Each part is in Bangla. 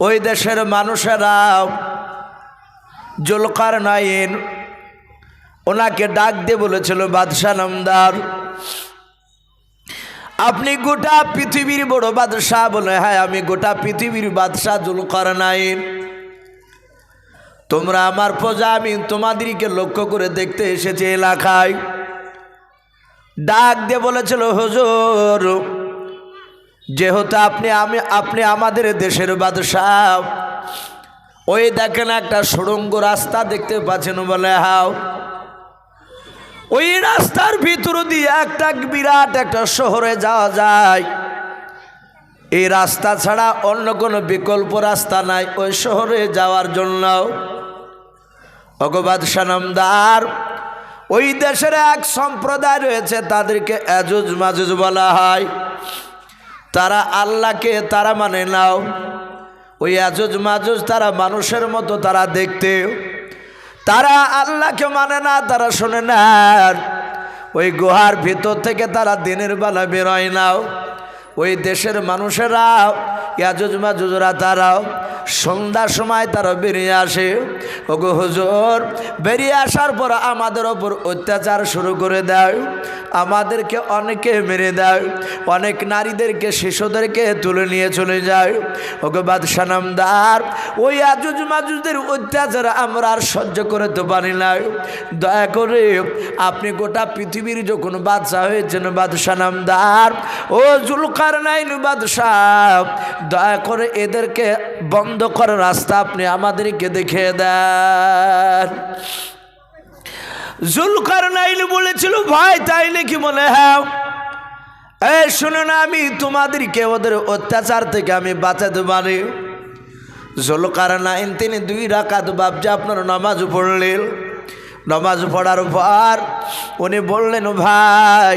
ওই দেশের মানুষেরা জুলকার নাইন, ওনাকে ডাক দিয়ে বলেছিল, বাদশাহ নামদার, আপনি গোটা পৃথিবীর বড় বাদশাহ বলে হ্যাঁ আমি গোটা পৃথিবীর বাদশাহ জুলকার নাইন। তোমরা আমার প্রজা, আমি তোমাদেরকে লক্ষ্য করে দেখতে এসেছি এলাকায়। ডাক দিয়ে বলেছিল, হুজুর যেহেতু আপনি আমি, আপনি আমাদের দেশের বাদশাহ। ওই দেখেন একটা সুড়ঙ্গ রাস্তা দেখতে পাচ্ছেন বলে, হাও। ওই রাস্তার ভিতর দিয়ে একটা বিরাট একটা শহরে যাওয়া যায়। এই রাস্তা ছাড়া অন্য কোনো বিকল্প রাস্তা নাই ওই শহরে যাওয়ার জন্য। ভগবাদ সানামদার ওই দেশের এক সম্প্রদায় রয়েছে, তাদেরকে এজুজ মাজুজ বলা হয়। তারা আল্লাহকে তারা মানে নাও। ওই আজুজ মাজুজ তারা মানুষের মতো তারা দেখতে। তারা আল্লাহকে মানে না, তারা শোনে না। ওই গুহার ভিতর থেকে তারা দিনের বেলা বেরোয় নাও ওই দেশের মানুষেরাও ইয়াজুজ মাজুজরা তারাও সন্ধ্যার সময় তারা বেরিয়ে আসে। ওগো হুজুর, বেরিয়ে আসার পর আমাদের ওপর অত্যাচার শুরু করে দেয়। আমাদেরকে অনেকে মেরে দেয়, অনেক নারীদেরকে, শিশুদেরকে তুলে নিয়ে চলে যায়। ওগো বাদশা নামদার, ওই আজুজ মাজুজদের অত্যাচার আমরা আর সহ্য করে তো পারি না। দয়া করে আপনি গোটা পৃথিবীর যখন বাদশাহ হয়েছেন বাদশা নামদার, ও জুলকার নাইন বাদশাহ। দয়া করে এদেরকে বন্ধ করার রাস্তা আপনি আমাদেরকে দেখিয়ে দেন। জুলকার নাইন বলেছিল ভাই তাই নাকি মনে হ্যাঁ? এই শোনো না, আমি তোমাদেরকে ওদের অত্যাচার থেকে আমি বাঁচাতে পারি। জুলকার নাইন তিনি দুই রাকাত বাবজা আপনার নামাজ পড়লেন। নামাজ পড়ার পর উনি বললেন, ভাই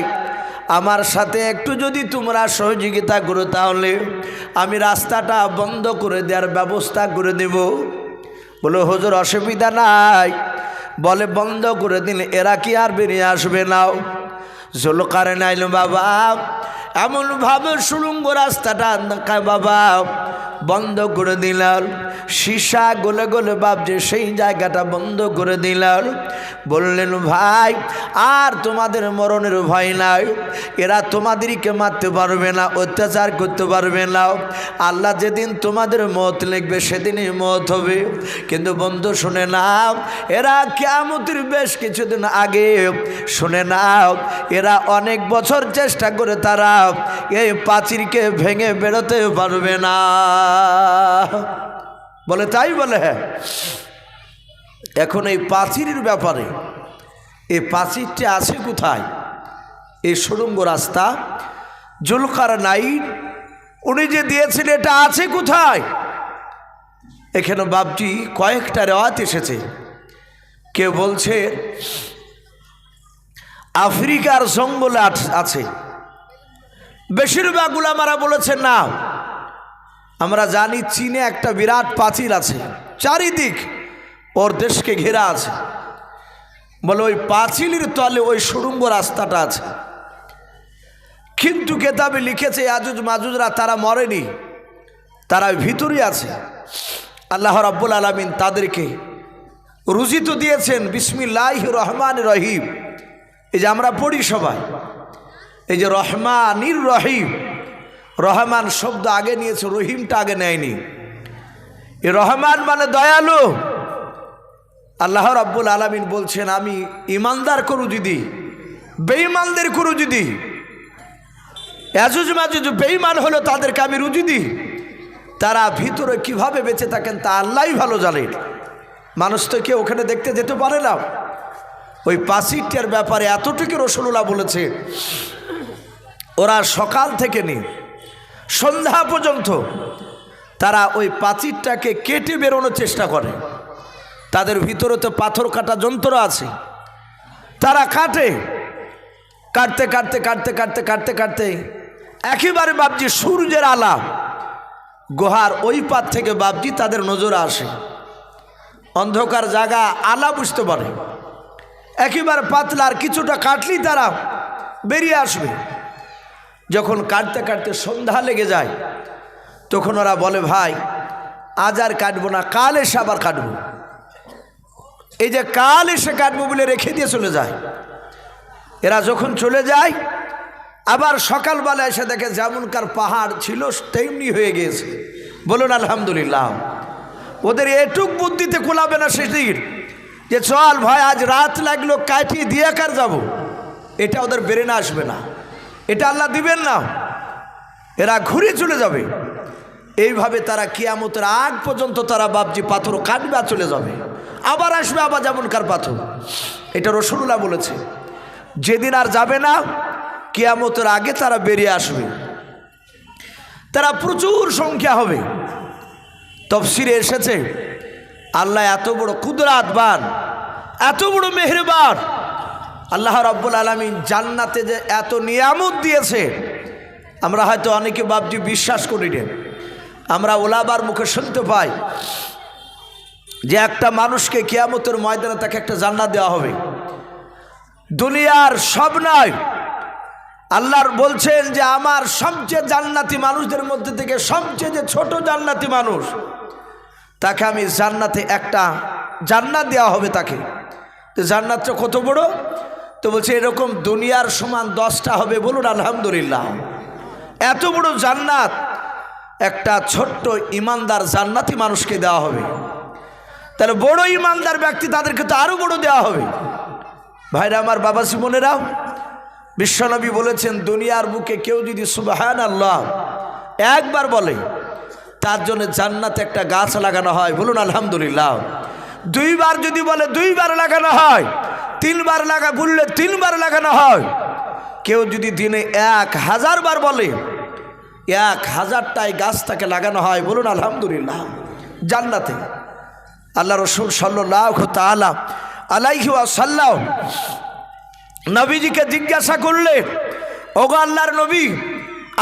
আমার সাথে একটু যদি তোমরা সহযোগিতা করো তাহলে আমি রাস্তাটা বন্ধ করে দেওয়ার ব্যবস্থা করে দেব। বলে, হজুর, অসুবিধা নাই। বলে, বন্ধ করে দিন, এরা কি আর বেরিয়ে আসবে নাও জলকারে নাইল বাবা, এমনভাবে সুরুঙ্গ রাস্তাটা বাবা বন্ধ করে দিলাম। সীসা গোলে গলে যে সেই জায়গাটা বন্ধ করে দিলাম। বললেন, ভাই, আর তোমাদের মরণের ভয় নাই। এরা তোমাদেরকে মারতে পারবে না, অত্যাচার করতে পারবে না। আল্লাহ যেদিন তোমাদের মত লিখবে, সেদিনই মত হবে। কিন্তু বন্ধু, শুনে নাও, এরা কেমতির বেশ কিছুদিন আগে, শুনে নাও, এরা অনেক বছর চেষ্টা করে তারা এই প্রাচীরকে ভেঙে বেরোতে পারবে না। বলে, তাই বলে? হ্যাঁ এখন এই প্রাচীরের ব্যাপারে এই প্রাচীরটি আছে কোথায়? এই সুড়ঙ্গ রাস্তা জুলকার নাইট উনি যে দিয়েছেন, এটা আছে কোথায়? এখানে বাপটি কয়েকটা রেওয়াত এসেছে। কে বলছে, আফ্রিকার জঙ্গলে আছে। বেশিরভাগ গুলামারা বলেছে না। আমরা জানি চীনে একটা বিরাট পাঁচিল আছে, চারিদিক ওর দেশকে ঘেরা আছে। বলে ওই পাঁচিলের তলে ওই সুড়ঙ্গ রাস্তাটা আছে। কিন্তু কেতাবে লিখেছে আজুজ মাজুজরা তারা মরেনি, তারা ভিতরে আছে। আল্লাহ রাব্বুল আলমিন তাদেরকে রুজি তো দিয়েছেন বিসমিল্লাহ রহমান রহিম। এই যে আমরা পড়ি সবাই, এই যে রহমানির রহিম। রহমান শব্দ আগে নিয়েছে, রহিমটা আগে নেয়নি। এ রহমান মানে দয়ালু। আল্লাহ রাব্বুল আলমিন বলছেন, আমি ইমানদার করু দিদি বেঈমানদের করু দিদি এজুজ মাজুজ বেঈমান হলো তাদেরকে আমি রুজি দিই, তারা ভিতরে কীভাবে বেঁচে থাকেন তা আল্লাহই ভালো জানেন মানুষ তো কেউ ওখানে দেখতে যেতে পারে না। ওই পাসিটার ব্যাপারে এতটুকু রসুল্লাহ বলেছে, ওরা সকাল থেকে নিয়ে সন্ধ্যা পর্যন্ত তারা ওই পাচিরটাকে কেটে বেরোনোর চেষ্টা করে। তাদের ভিতরে তো পাথর কাটা যন্ত্র আছে। তারা কাটে। কাটতে কাটতে কাটতে কাটতে কাটতে কাটতে একেবারে বাবজি সূর্যের আলা। গুহার ওই পাত থেকে বাবজি তাদের নজরে আসে। অন্ধকার জায়গা, আলা বুঝতে পারে। একেবারে পাতলার কিছুটা কাটলেই তারা বেরিয়ে আসবে। যখন কাটতে কাটতে সন্ধ্যা লেগে যায়, তখন ওরা বলে, ভাই, আজ আর কাটবো না, কাল এসে আবার কাটবো এই যে কাল এসে কাটবো বলে রেখে দিয়ে চলে যায়। এরা যখন চলে যায়, আবার সকালবেলা এসে দেখে যেমনকার পাহাড় ছিল, তেমনি হয়ে গিয়েছে। বলুন, আলহামদুলিল্লাহ। ওদের এটুক বুদ্ধিতে কোলাবে না সেদিন যে, চল ভাই, আজ রাত লাগল কাটিয়ে দিয়ে কার যাব? এটা ওদের বেরেনা আসবে না। এটা আল্লাহ দিবেন না। এরা ঘুরে চলে যাবে। এইভাবে তারা কিয়ামতের আগ পর্যন্ত তারা বাবজি পাথর কাটবে আর চলে যাবে। আবার আসবে, আবার যেমনকার পাথর। এটা রসুল্লাহ বলেছে। যেদিন আর যাবে না, কিয়ামতের আগে তারা বেরিয়ে আসবে। তারা প্রচুর সংখ্যা হবে। তফসিরে এসেছে, আল্লাহ এত বড় কুদরাতবান এত বড় মেহরবান। আল্লাহ রব্বুল আলমী জান্নাতে যে এত নিয়ামত দিয়েছে, আমরা হয়তো অনেকে বাবজি বিশ্বাস করি রে আমরা ওলাবার মুখে শুনতে পাই যে একটা মানুষকে কিয়ামতের ময়দানে তাকে একটা জান্নাত দেওয়া হবে। দুনিয়ার সব নয় আল্লাহর বলছেন যে আমার সবচেয়ে জান্নাতি মানুষদের মধ্যে থেকে সবচেয়ে যে ছোট জান্নাতি মানুষ, তাকে আমি জান্নাতে একটা জান্নাত দেওয়া হবে তাকে। তো জান্নাতটা কত বড়? তো বলছে, এরকম দুনিয়ার সমান দশটা হবে বলুন, আলহামদুলিল্লাহ। এত বড় জান্নাত, একটা ছোট্ট ইমানদার জান্নাতি মানুষকে দেওয়া হবে। তাহলে বড় ইমানদার ব্যক্তি তাদেরকে তো আরও বড় দেওয়া হবে। ভাইরা আমার বাবা সিমনেরাও বিশ্বনবী বলেছেন, দুনিয়ার বুকে কেউ যদি সুবাহান আল্লাহ একবার বলে, তার জন্য জান্নাতে একটা গাছ লাগানো হয়। বলুন, আলহামদুলিল্লাহ। দুইবার যদি বলে, দুইবার লাগানো হয় তিনবার লাগা বললে তিনবার লাগানো হয়। কেউ যদি দিনে এক হাজার বার বলে, এক হাজারটাই গাছ তাকে লাগানো হয়, বলুন আলহামদুলিল্লাহ, জান্নাতে। আল্লাহ রসুল সাল্লাহ তালা আলাইহি সাল্লাহ নবীজিকে জিজ্ঞাসা করলে, ওগো আল্লাহর নবী,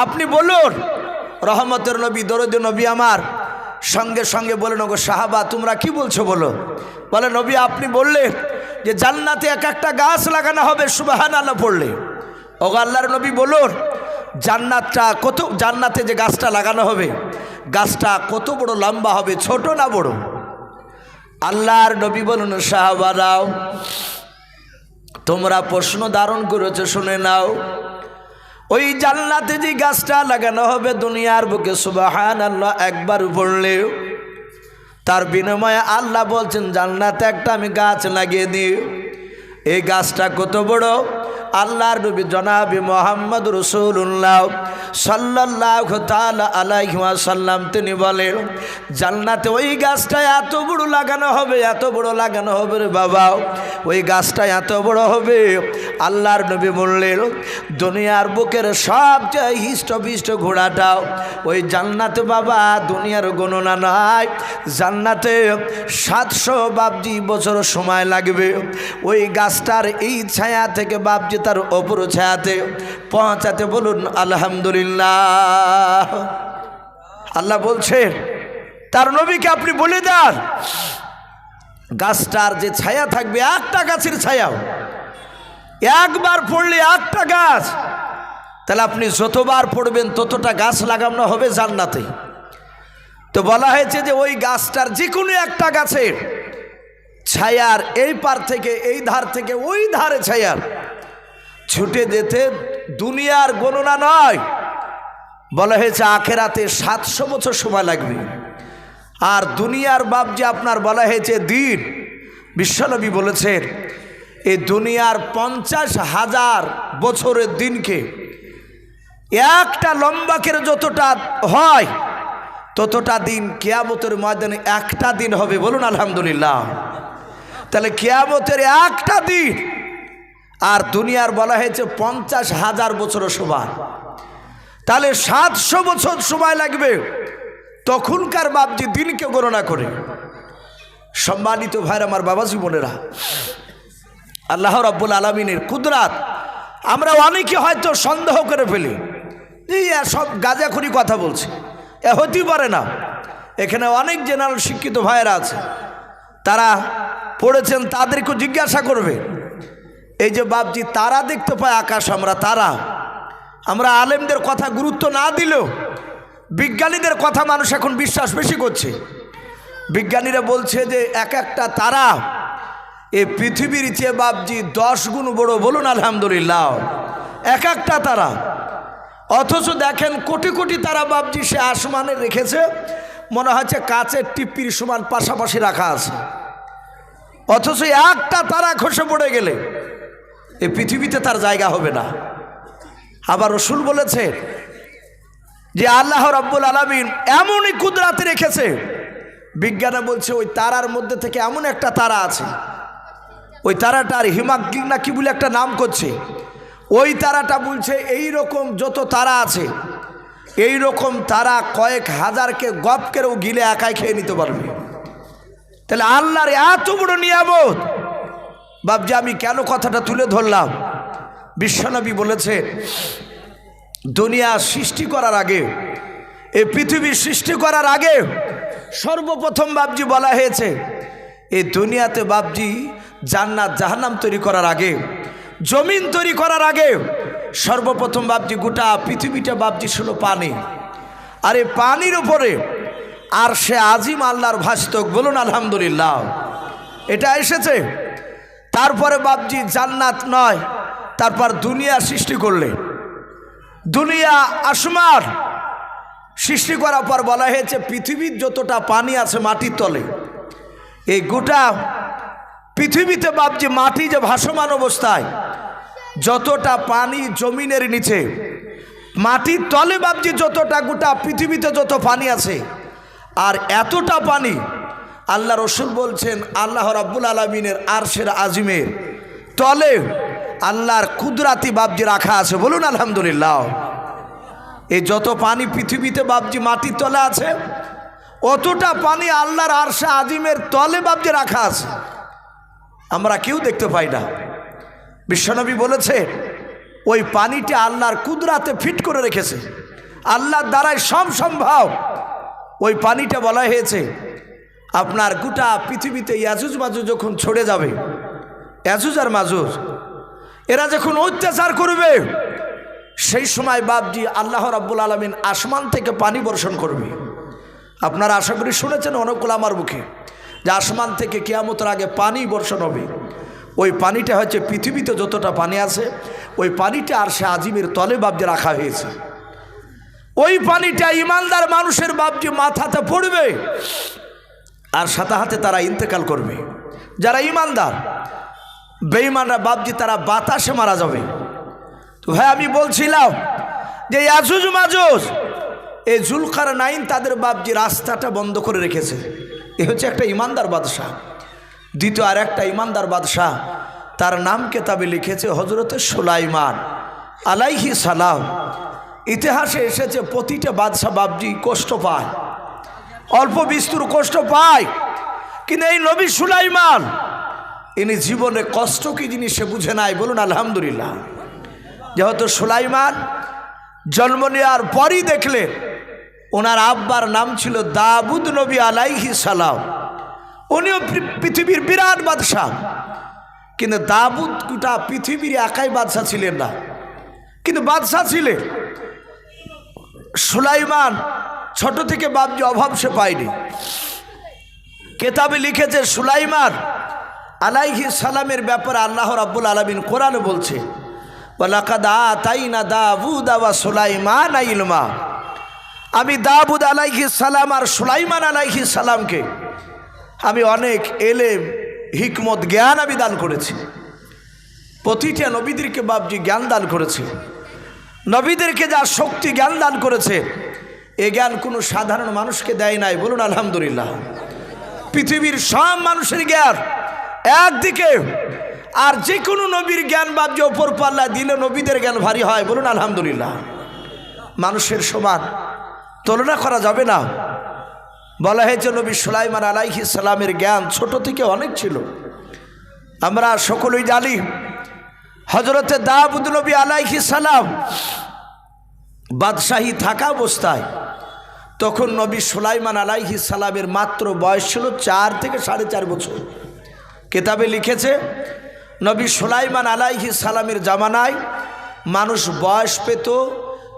আপনি বলুন, রহমতের নবী, দরদ নবী আমার, সঙ্গে সঙ্গে বলেন, ওগো সাহাবা, তোমরা কি বলছো বলো? বলে, নবী, আপনি বললে যে জান্নাতে এক একটা গাছ লাগানো হবে সুবাহান আল্লাহ পড়লে। ওগো আল্লাহর নবী বলুন, জান্নাতটা কত, জান্নাতে যে গাছটা লাগানো হবে, গাছটা কত বড় লম্বা হবে, ছোট না বড়? আল্লাহর নবী বলুন সাহাবারাও তোমরা প্রশ্ন ধারণ করেছ, শুনে নাও। ওই জান্নাতে যে গাছটা লাগানো হবে, দুনিয়ার বুকে সুবাহান আল্লাহ একবার পড়লেও তার বিনিময়ে আল্লাহ বলছেন জান্নাতে একটা আমি গাছ লাগিয়ে দিই। এই গাছটা কত বড়? আল্লাহর নবী জনাবি মোহাম্মদ রসুল্লাহ সাল্লাহ আলাইসাল্লাম তিনি বলেন, জান্নাতে ওই গাছটা এত বড় লাগানো হবে, এত বড় লাগানো হবে রে বাবা। ওই গাছটা এত বড় হবে। আল্লাহর নবী বললেন, দুনিয়ার বুকের সবচেয়ে হিষ্টপিষ্ট ঘোড়াটাও ওই জান্নাতে বাবা, দুনিয়ার গণনা নাই। জান্নাতে সাতশো বাবজি বছর সময় লাগবে। ওই গাছটার এই ছায়া থেকে বাবজি তার অপর ছায়াতে পৌঁছাতে বলুন, আলহামদুলিল্লাহ। আল্লাহ বলছেন তার নবীকে আপনি বলে দেন, গাছটার যে ছায়া থাকবে, একটা গাছের ছায়াও। একবার পড়লে একটা গাছ। তাহলে আপনি যতবার পড়বেন, ততটা গাছ লাগানো হবে জান্নাতে। তো বলা হয়েছে যে, ওই গাছটার যে কোনো একটা গাছের ছায়ার এই পার থেকে, এই ধার থেকে, ওই ধারে ছায়ার ছুটে যেতে দুনিয়ার গণনা নয়। বলা হয়েছে আখেরাতে সাতশো বছর সময় লাগবে। আর দুনিয়ার বাপ যে আপনার বলা হয়েছে দিন, বিশ্বনবী বলেছেন, এই দুনিয়ার পঞ্চাশ হাজার বছরের দিনকে একটা লম্বাকের যতটা হয়, ততটা দিন কেয়ামতের ময়দানে একটা দিন হবে। বলুন আলহামদুলিল্লাহ। তাহলে কেয়ামতের একটা দিন আর দুনিয়ার বলা হয়েছে পঞ্চাশ হাজার বছর সময়। তাহলে সাতশো বছর সময় লাগবে, তখনকার বাপজি দিনকে গণনা করে। সম্মানিত ভাইর আমার বাবাজি বোনেরা, আল্লাহ রাব্বুল আলমিনের কুদরাত, আমরা অনেকে হয়তো সন্দেহ করে ফেলি এই সব গাজাখুরি কথা বলছে। এ হতেই পারে না। এখানে অনেক জেনারেল শিক্ষিত ভাইয়েরা আছে। তারা পড়েছেন তাদেরকে জিজ্ঞাসা করবে। এই যে বাপজি, তারা দেখতে পায় আকাশ, আমরা তারা। আমরা আলেমদের কথা গুরুত্ব না দিলেও বিজ্ঞানীদের কথা মানুষ এখন বিশ্বাস বেশি করছে। বিজ্ঞানীরা বলছে যে এক একটা তারা এ পৃথিবীর চেয়ে বাপজি দশ গুণ বড় বলুন আলহামদুলিল্লাহ। এক একটা তারা। অথচ দেখেন কোটি কোটি তারা বাপজি সে আসমানে রেখেছে, মনে হচ্ছে কাচের টিপ্পির সমান পাশাপাশি রাখা আছে। অথচ একটা তারা খসে পড়ে গেলে। এ পৃথিবীতে তার জায়গা হবে না। আবার রসুল বলেছে যে আল্লাহ রব্বুল আলমিন এমনই কুদরাতে রেখেছে। বিজ্ঞানে বলছে ওই তারার মধ্যে থেকে এমন একটা তারা আছে, ওই তারাটার হিমাগ্রিক না কি বলে একটা নাম করছে। ওই তারাটা বলছে এই রকম যত তারা আছে, এই রকম তারা কয়েক হাজারকে গপকেও গিলে একাই খেয়ে নিতে পারবে। তাহলে আল্লাহর এত বড় নিয়ামত বাবজি আমি কেন কথাটা তুলে ধরলাম? বিশ্বনবী বলেছে, দুনিয়া সৃষ্টি করার আগে এই পৃথিবী সৃষ্টি করার আগে সর্বপ্রথম বাবজি বলা হয়েছে এই দুনিয়াতে বাবজি জান্নাত, জাহান্নাম তৈরি করার আগে, জমিন তৈরি করার আগে সর্বপ্রথম বাবজি গোটা পৃথিবীটা বাবজি ছিল পানি। আর এই পানির উপরে আর সে আজিম আল্লাহর ভাস্তক বলুন আলহামদুলিল্লাহ। এটা এসেছে তারপরে বাবজি জান্নাত নয়, তারপর দুনিয়া সৃষ্টি করলে। দুনিয়া আসমার সৃষ্টি করার পর বলা হয়েছে, পৃথিবীর যতটা পানি আছে মাটির তলে, এই গোটা পৃথিবীতে বাপজি মাটি যে ভাসমান অবস্থায়, যতটা পানি জমিনের নিচে, মাটির তলে বাপজি যতটা গোটা পৃথিবীতে যত পানি আছে, আর এতটা পানি আল্লাহ রসুল বলছেন, আল্লাহ রাব্বুল আলমিনের আরশের আজিমের তলে আল্লাহর কুদরাতি বাবজি রাখা আছে। বলুন, আলহামদুলিল্লাহ। এই যত পানি পৃথিবীতে বাবজি মাটির তলে আছে, অতটা পানি আল্লাহর আরশে আজিমের তলে বাবজি রাখা আছে। আমরা কেউ দেখতে পাই না। বিশ্বনবী বলেছে, ওই পানিটি আল্লাহর কুদরাতে ফিট করে রেখেছে। আল্লাহর দ্বারাই সব সম্ভব। ওই পানিটা বলা হয়েছে আপনার গোটা পৃথিবীতে ইয়াজুজ মাজুজ যখন ছড়ে যাবে, ইয়াজুজ আর মাজুজ, এরা যখন অত্যাচার করবে, সেই সময় বাপজি আল্লাহ রাব্বুল আলমিন আসমান থেকে পানি বর্ষণ করবে। আপনারা আশা করি শুনেছেন অনেকগুলো আমার মুখে, যে আসমান থেকে কেয়ামতের আগে পানি বর্ষণ হবে। ওই পানিটা হচ্ছে পৃথিবীতে যতটা পানি আছে, ওই পানিটা আর সে আজিমের তলে বাবজি রাখা হয়েছে। ওই পানিটা ইমানদার মানুষের বাবজি মাথাতে পড়বে আর সাথে হাতে তারা ইন্তেকাল করবে। যারা ইমানদার, বেঈমানরা বাবজি তারা বাতাসে মারা যাবে। তো ভাই, আমি বলছিলাম যে আজুজ মাজুজ, এই জুলকার নাইন তাদের বাবজি রাস্তাটা বন্ধ করে রেখেছে। এ হচ্ছে একটা ইমানদার বাদশাহ। দ্বিতীয় আর একটা ইমানদার বাদশাহ, তার নাম কেতাবে লিখেছে হজরত সুলাইমান আলাইহি সালাম। ইতিহাসে এসেছে প্রতিটা বাদশাহ বাবজি কষ্ট পায়। অল্প বিস্তুর কষ্ট পায়। কিন্তু এই নবী সুলাইমান, ইনি জীবনে কষ্ট কি জিনিস সে বুঝে নাই, বলুন আলহামদুলিল্লাহ। যেহেতু সুলাইমান জন্ম নেওয়ার পরই দেখলেন, ওনার আব্বার নাম ছিল দাবুদ নবী আলাইহি সালাম। উনিও পৃথিবীর বিরাট বাদশাহ। কিন্তু দাবুদ গোটা পৃথিবীর একাই বাদশাহ ছিলেন না। কিন্তু বাদশাহ ছিলেন। সুলাইমান ছোট থেকে বাবজি অভাব সে পায়নি। কেতাবে লিখেছে, সুলাইমান আলাইহি সালামের ব্যাপারে আল্লাহ রাব্বুল আলমিন কোরআনে বলছে আমি দাবুদ আলাইহি সালাম আর সুলাইমান আলাইহি সালামকে আমি অনেক এলেম, হিকমত, জ্ঞান আমি দান করেছি। প্রতিটা নবীদেরকে বাবজি জ্ঞান দান করেছে। নবীদেরকে যা শক্তি জ্ঞান দান করেছে এ জ্ঞান কোনো সাধারণ মানুষকে দেয় নাই। বলুন, আলহামদুলিল্লাহ। পৃথিবীর সব মানুষের জ্ঞান একদিকে, আর যে কোনো নবীর জ্ঞান বাবজি ওপর পাল্লা দিলে নবীদের জ্ঞান ভারী হয়। বলুন, আলহামদুলিল্লাহ। মানুষের সমান তুলনা করা যাবে না। বলা হয়েছে নবী সুলাইমান আলাইহি সালামের জ্ঞান ছোট থেকে অনেক ছিল। আমরা সকলেই জানি হজরতে দাবুদ নবী আলাইহি সালাম বাদশাহী থাকা অবস্থায় তখন নবী সুলাইমান আলাইহি সালামের মাত্র বয়স ছিল চার থেকে সাড়ে চার বছর। কেতাবে লিখেছে, নবী সুলাইমান আলাইহি সালামের জামানায় মানুষ বয়স পেত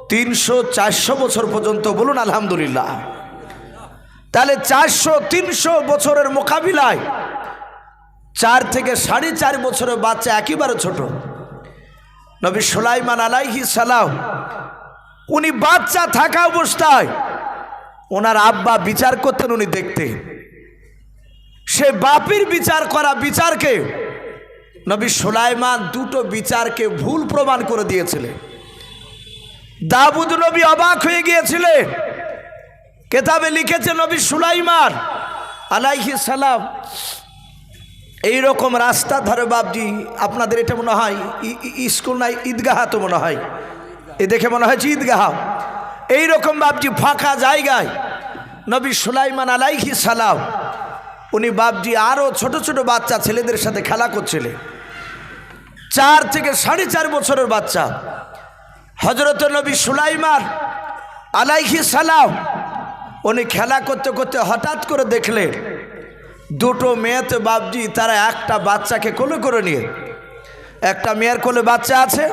তিনশো চারশো বছর পর্যন্ত। বলুন, আলহামদুলিল্লাহ। তাহলে চারশো তিনশো বছরের মোকাবিলায় চার থেকে সাড়ে চার বছরের বাচ্চা একেবারে ছোট। নবী সুলাইমান আলাইহি সালাম উনি বাচ্চা থাকা অবস্থায় ওনার আব্বা বিচার করতেন, উনি দেখতে সে বাপির বিচার করা বিচারকে নবী সুলাইমান দুটো বিচারকে ভুল প্রমাণ করে দিয়েছিলেন। দাবুদ নবী অবাক হয়ে গিয়েছিলেন। কেতাবে লিখেছে নবী সুলাইমান আলাইহি সালাম, এইরকম রাস্তা ধরে বাবজি আপনাদের এটা মনে হয় স্কুল নাই, ঈদগাহা তো মনে হয়। দেখে মনে হয়েছে ঈদগাহা এইরকম বাবজি ফাঁকা জায়গায় নবী সুলাইমান আলাইহি সালাম, উনি বাবজি আরও ছোট ছোট বাচ্চা ছেলেদের সাথে খেলা করছিলেন। চার থেকে সাড়ে চার বছরের বাচ্চা। হজরত নবী সুলাইমান আলাইহি সালাম, উনি খেলা করতে করতে হঠাৎ করে দেখলেন, দুটো মেয়েতে বাবজি তারা একটা বাচ্চাকে কোলে করে নিয়ে, একটা মেয়ের কোলে বাচ্চা আছে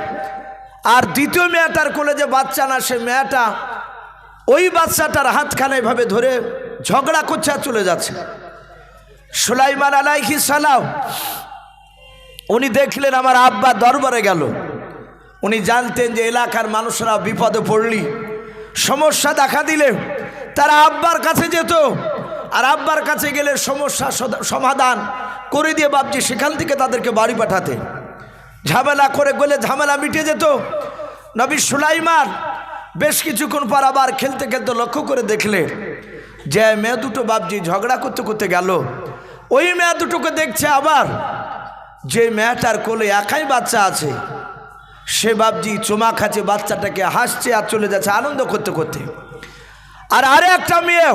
আর দ্বিতীয় মেয়েটার কোলে যে বাচ্চা না, সে মেয়েটা ওই বাচ্চাটার হাতখানা এভাবে ধরে ঝগড়া করছে আর চলে যাচ্ছে। সুলাইমান আলাইহি সালাম, উনি দেখলেন আমার আব্বা দরবারে গেল। উনি জানতেন যে এলাকার মানুষরা বিপদে পড়লি। সমস্যা দেখা দিলে তারা আব্বার কাছে যেত আর আব্বার কাছে গেলে সমস্যা সমাধান করে দিয়ে বাবজি সেখান থেকে তাদেরকে বাড়ি পাঠাতে ঝামেলা করে গেলে ঝামেলা মিটে যেত। নবী সুলাইমান বেশ কিছুক্ষণ পর আবার খেলতে খেলতে লক্ষ্য করে দেখলে যে মেয়ে দুটো বাবজি ঝগড়া করতে করতে গেল। ওই মেয়ে দুটোকে দেখছে আবার যে মেয়েটার কোলে একাই বাচ্চা আছে। সে বাবজি চুমা খাচ্ছে, বাচ্চাটাকে হাসছে আর চলে যাচ্ছে আনন্দ করতে করতে। আর আরে একটা মেয়ে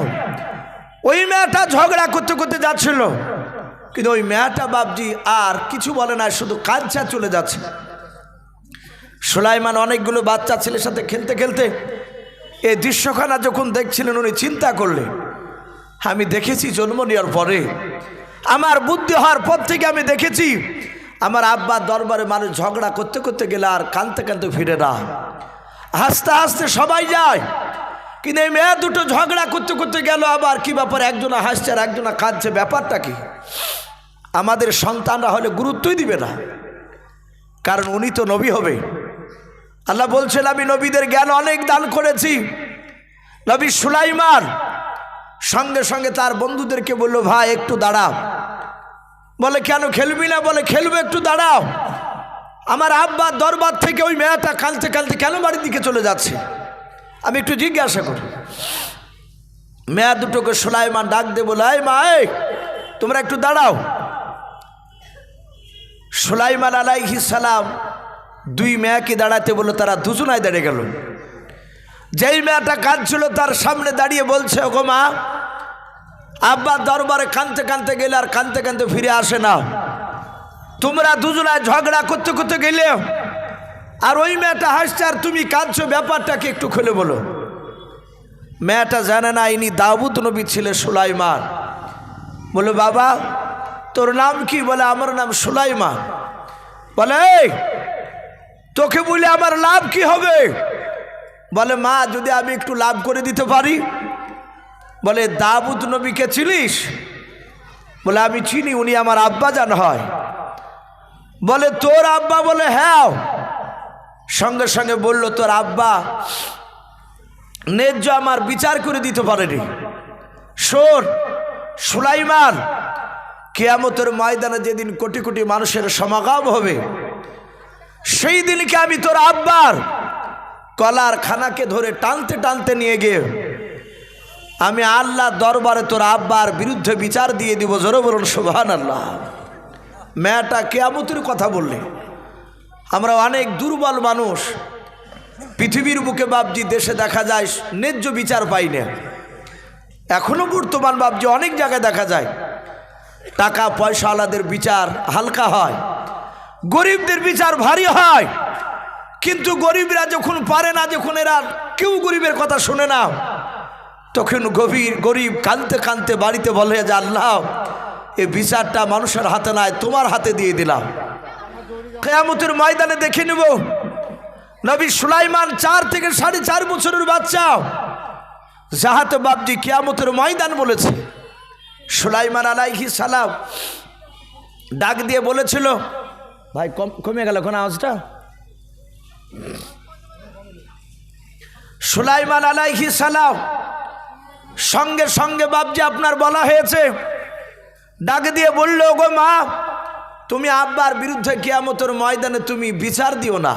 ওই মেয়েটা ঝগড়া করতে করতে যাচ্ছিল। কিন্তু ওই মেয়েটা বাবজি আর কিছু বলে না, শুধু কাঁদছে চলে যাচ্ছে। সুলাইমান অনেকগুলো বাচ্চা ছেলের সাথে খেলতে খেলতে এই দৃশ্যখানা যখন দেখছিলেন, উনি চিন্তা করলেন, আমি দেখেছি জন্ম নেওয়ার পরে, আমার বুদ্ধি হওয়ার পর থেকে আমি দেখেছি, আমার আব্বার দরবারে মানুষ ঝগড়া করতে করতে গেলে আর কানতে কানতে ফিরে না। হাসতে হাসতে সবাই যায়, কিন্তু এই মেয়ে দুটো ঝগড়া করতে করতে গেল, আবার কি ব্যাপার, একজনা হাসছে আর একজনা কাঁদছে, ব্যাপারটা কি? আমাদের সন্তানরা হলে গুরুত্বই দিবে না। কারণ উনি তো নবী হবে। আল্লাহ বলছেন, আমি নবীদের জ্ঞান অনেক দান করেছি। নবী সুলাইমান সঙ্গে সঙ্গে তার বন্ধুদেরকে বলল, ভাই, একটু দাঁড়াও। বলে, কেন খেলবি না? বলে, খেলবে, একটু দাঁড়াও। আমার আব্বা দরবার থেকে ওই মেয়েটা কালতে কালতে কেন বাড়ির দিকে চলে যাচ্ছে? আমি একটু জিজ্ঞাসা করি। মেয়া দুটোকে সোলাইমান ডাক দেবো বলে, এই মা তোমরা একটু দাঁড়াও। সোলাইমান আলাইহি সালাম দুই মেয়াকে দাঁড়াতে বলল, তারা দুজনায় দাঁড়িয়ে গেল। যেই মেয়েটা কাঁদছিল, তার সামনে দাঁড়িয়ে বলছে, ওগো মা, আব্বা দরবারে কানতে কানতে গেলে আর কানতে কানতে ফিরে আসে না। তোমরা দুজনায় ঝগড়া করতে করতে গেলে আর ওই মেয়েটা হাসছে, আর তুমি কাঁদছো, ব্যাপারটাকে একটু খুলে বলো। মেয়েটা জানে না, ইনি দাউদ নবী ছিলে সুলাইমান। বলে বাবা তোর নাম কি বলে? আমার নাম সুলাইমান। বলে তোকে বলে আমার লাভ কি হবে? বলে, মা, যদি আমি একটু লাভ করে দিতে পারি? বলে, দাবুদ নবীকে চিনিস? বলে, আমি চিনি, উনি আমার আব্বা জান হয়। বলে, তোর আব্বা? বলে হ্যাঁ। সঙ্গে সঙ্গে বলল, তোর আব্বা ন্যায্য আমার বিচার করে দিতে পারেনি। শোন, সুলাইমান কেয়ামতের ময়দানে যেদিন কোটি কোটি মানুষের সমাগম হবে, সেই দিনকে আমি তোর আব্বার কলার খানাকে ধরে টানতে টানতে নিয়ে গিয়ে আমি আল্লাহ দরবারে তোর আব্বার বিরুদ্ধে বিচার দিয়ে দিব। জোরে বলুন সুবহান আল্লাহ মেয়েটা কেয়ামতের কথা বললে। আমরা অনেক দুর্বল মানুষ, পৃথিবীর বুকে বাবজি দেশে দেখা যায়, ন্যায্য বিচার পাই না। এখনও বর্তমান বাবজি অনেক জায়গায় দেখা যায় টাকা পয়সাওয়ালাদের বিচার হালকা হয়। গরিবদের বিচার ভারী হয়। কিন্তু গরিবরা যখন পারে না, যখন এরা কেউ গরিবের কথা শুনে না, তখন গভীর গরিব কানতে কানতে বাড়িতে বলে যে, আল্লাহ এই বিচারটা মানুষের হাতে নাই, তোমার হাতে দিয়ে দিলাম। কেয়ামতের ময়দানে দেখে নেব, নবী সুলাইমান চার থেকে সাড়ে চার বছরের বাচ্চা। জাহাত বাবজি কেয়ামতের ময়দান বলেছে। সুলাইমান আলাইহি সালাম ডাক দিয়ে বলেছিল, ভাই, কম, কমে গেল কোন আওয়াজটা? সুলাইমান আলাইহি সালাম সঙ্গে সঙ্গে বাবজি আপনার বলা হয়েছে, ডাক দিয়ে বলল গো মা, তুমি আব্বার বিরুদ্ধে কিয়ামতের ময়দানে তুমি বিচার দিও না।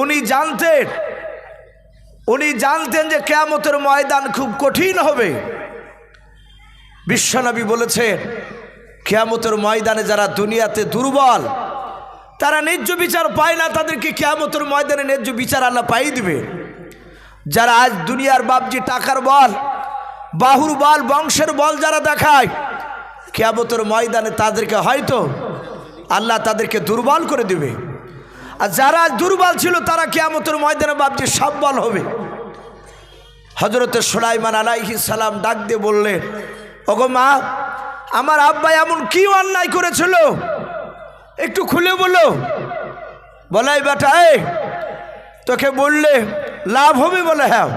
উনি জানতেন উনি জানতেন যে কেয়ামতের ময়দান খুব কঠিন হবে। বিশ্বনবী বলেছেন, কেয়ামতের ময়দানে যারা দুনিয়াতে দুর্বল, তারা ন্যায্য বিচার পায় না, তাদেরকে কেয়ামতের ময়দানে ন্যায্য বিচার আল্লাহ পাই দিবে। যারা আজ দুনিয়ার বাপজি টাকার বল, বাহুর বল, বংশের বল যারা দেখায়, কেয়ামতের ময়দানে তাদেরকে হয়তো আল্লাহ তাদেরকে দুর্বল করে দিবে। আর যারা দুর্বল ছিল, তারা কেয়ামতের ময়দানে বাপজি সব্বল হবে। হজরতে সুলাইমান আলাইহি সালাম ডাক দিয়ে বললেন ওগো মা, আমার আব্বা এমন কি অন্যায় করেছিল? একটু খুলে বলো। বলাই বেটা তোকে বললে লাভ হবে বলে হ্যাঁ।